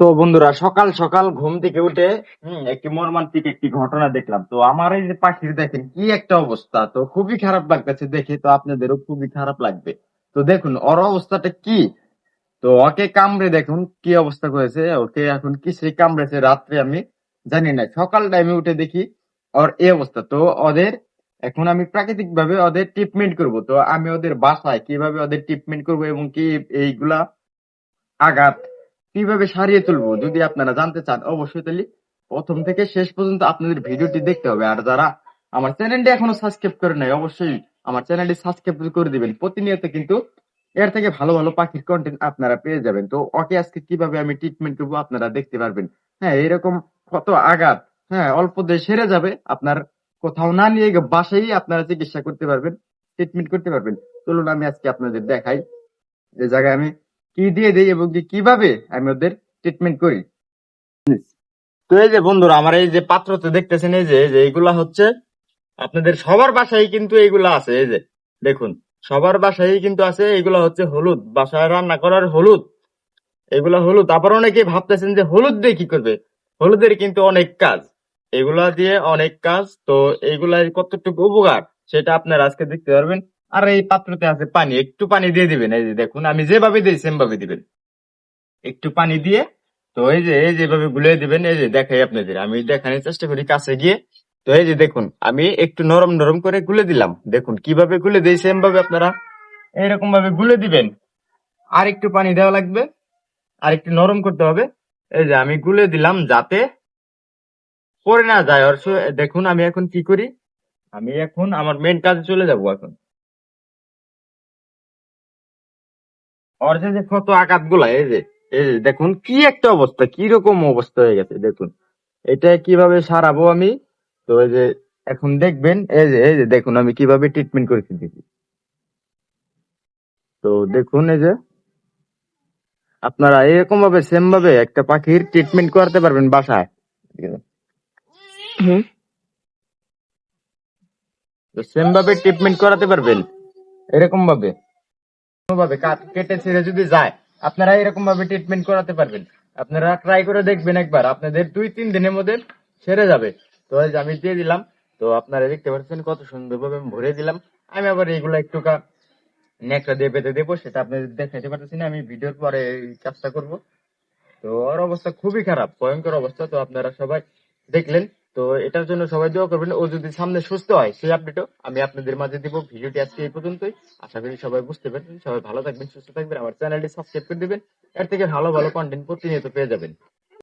তো বন্ধুরা সকাল সকাল ঘুম থেকে উঠে হুম, একটি মর্মান্তিক একটি ঘটনা দেখলাম। তো আমার এই যে পাখির দেখেন কি একটা অবস্থা তো খুবই খারাপ লাগতেছে দেখে তো আপনাদেরও খুবই খারাপ লাগবে। তো দেখুন ওর অবস্থাটা কি? তো ওকে কামড়ে দেখুন কি অবস্থা করেছে ওকে এখন কিসে কামড়েছে রাত্রে আমি জানি না। সকাল টাইমে উঠে দেখি ওর এই অবস্থা তো ওদের এখন আমি প্রাকৃতিক ভাবে ওদের ট্রিটমেন্ট করব। তো আমি ওদের বাসায় কীভাবে ওদের ট্রিটমেন্ট করব এবং কি এইগুলা আঘাত কীভাবে সারিয়ে তুলবো? যদি আপনারা জানতে চান, অবশ্যই তাহলে প্রথম থেকে শেষ পর্যন্ত আপনাদের ভিডিওটি দেখতে হবে। আর যারা আমার চ্যানেলটি এখনও সাবস্ক্রাইব করে নাই, অবশ্যই আমার চ্যানেলটি সাবস্ক্রাইব করে দিবেন। প্রতিনিয়ত কিন্তু এর থেকে ভালো ভালো পাখির কন্টেন্ট আপনারা পেয়ে যাবেন। তো ওকে আজকে কীভাবে আমি ট্রিটমেন্ট করব আপনারা দেখতে পারবেন। হ্যাঁ এরকম কত আঘাত। হ্যাঁ অল্প দিয়ে সেরে যাবে, আপনার কোথাও না নিয়ে বাসায় আপনারা চিকিৎসা করতে পারবেন ট্রিটমেন্ট করতে পারবেন। চলুন আমি আজকে আপনাদের দেখাই। যে জায়গায় আমি কি দিয়ে দিই এবং কি কীভাবে আমি ওদের ট্রিটমেন্ট করি? তো এই যে বন্ধুরা, আমার এই যে পাত্রতে দেখতেছেন, এই যে যে, এইগুলা হচ্ছে আপনাদের সবার বাসায় কিন্তু এইগুলা আছে, এই যে, দেখুন, সবার বাসায় কিন্তু আছে এগুলা হচ্ছে হলুদ, বাসায় রান্না করার হলুদ এগুলা হলুদ। আবার অনেকে ভাবতেছেন যে হলুদ দিয়ে কি করবে? হলুদের কিন্তু অনেক কাজ এগুলা দিয়ে অনেক কাজ, তো এইগুলা কতটুকু উপকার, সেটা আপনারা আজকে দেখতে পারবেন। আর এই পাত্রতে আছে পানি, একটু পানি দিয়ে দিবেন, এই যে দেখুন, আমি যেভাবে দিই সেম ভাবে দিবেন। একটু পানি দিয়ে, তো এই যে, এই যেভাবে গুলিয়ে দিবেন, এই যে দেখাই আপনাদের, আমি দেখানোর চেষ্টা করি কাছে গিয়ে। তো এই যে দেখুন, আমি একটু নরম নরম করে গুলে দিলাম। দেখুন, কীভাবে গুলে দিই সেম ভাবে আপনারা এরকম ভাবে গুলে দিবেন। আর একটু পানি দেওয়া লাগবে আর একটু নরম করতে হবে। এই যে, আমি গুলে দিলাম যাতে পড়ে না যায়। সু- দেখুন, আমি এখন কি করি? আমি এখন, আমার মেন কাজে চলে যাব এখন। ওর যে কত আঘাতগুলা এই যে এই যে দেখুন কি একটা অবস্থা কি রকম অবস্থা হয়ে গেছে দেখুন। এটা কীভাবে সারাবো আমি? তো এই যে এখন দেখবেন এই যে এই যে দেখুন আমি কীভাবে ট্রিটমেন্ট করেছি দেখি তো দেখুন এই যে আপনারা এরকম ভাবে সেম ভাবে একটা পাখির ট্রিটমেন্ট করতে পারবেন বাসায়। সেম ভাবে ট্রিটমেন্ট করাতে পারবেন এরকম ভাবে ভাবে কাট ছেড়ে যদি যায়, আপনারা এরকম ভাবে ট্রিটমেন্ট করাতে পারবেন। আপনারা ট্রাই করে দেখবেন একবার, আপনাদের দুই, তিন দিনের মধ্যে সেরে যাবে। তো আমি দিয়ে দিলাম, তো আপনারা দেখতে পাচ্ছেন কত সুন্দর ভাবে আমি ভরে দিলাম। আমি আবার এগুলো একটু নেকড়া দিয়ে পেতে দেবো, সেটা আপনাদের দেখাইতে পারতেছি না, আমি ভিডিওর পরে এই কাজটা করব। তো ওর অবস্থা খুবই খারাপ, ভয়ঙ্কর অবস্থা, তো আপনারা সবাই দেখলেন। তো এটার জন্য সবাই দোয়া করবেন। ও যদি সামনে সুস্থ হয়, সেই আপডেটও আমি আপনাদের মাঝে দিব। ভিডিওটি আজকে এই পর্যন্তই। আশা করি সবাই বুঝতে পারবেন সবাই ভালো থাকবেন, সুস্থ থাকবেন। আমার চ্যানেলটি সাবস্ক্রাইব করে দিবেন। এর থেকে ভালো ভালো কন্টেন্ট প্রতিনিয়ত পেয়ে যাবেন।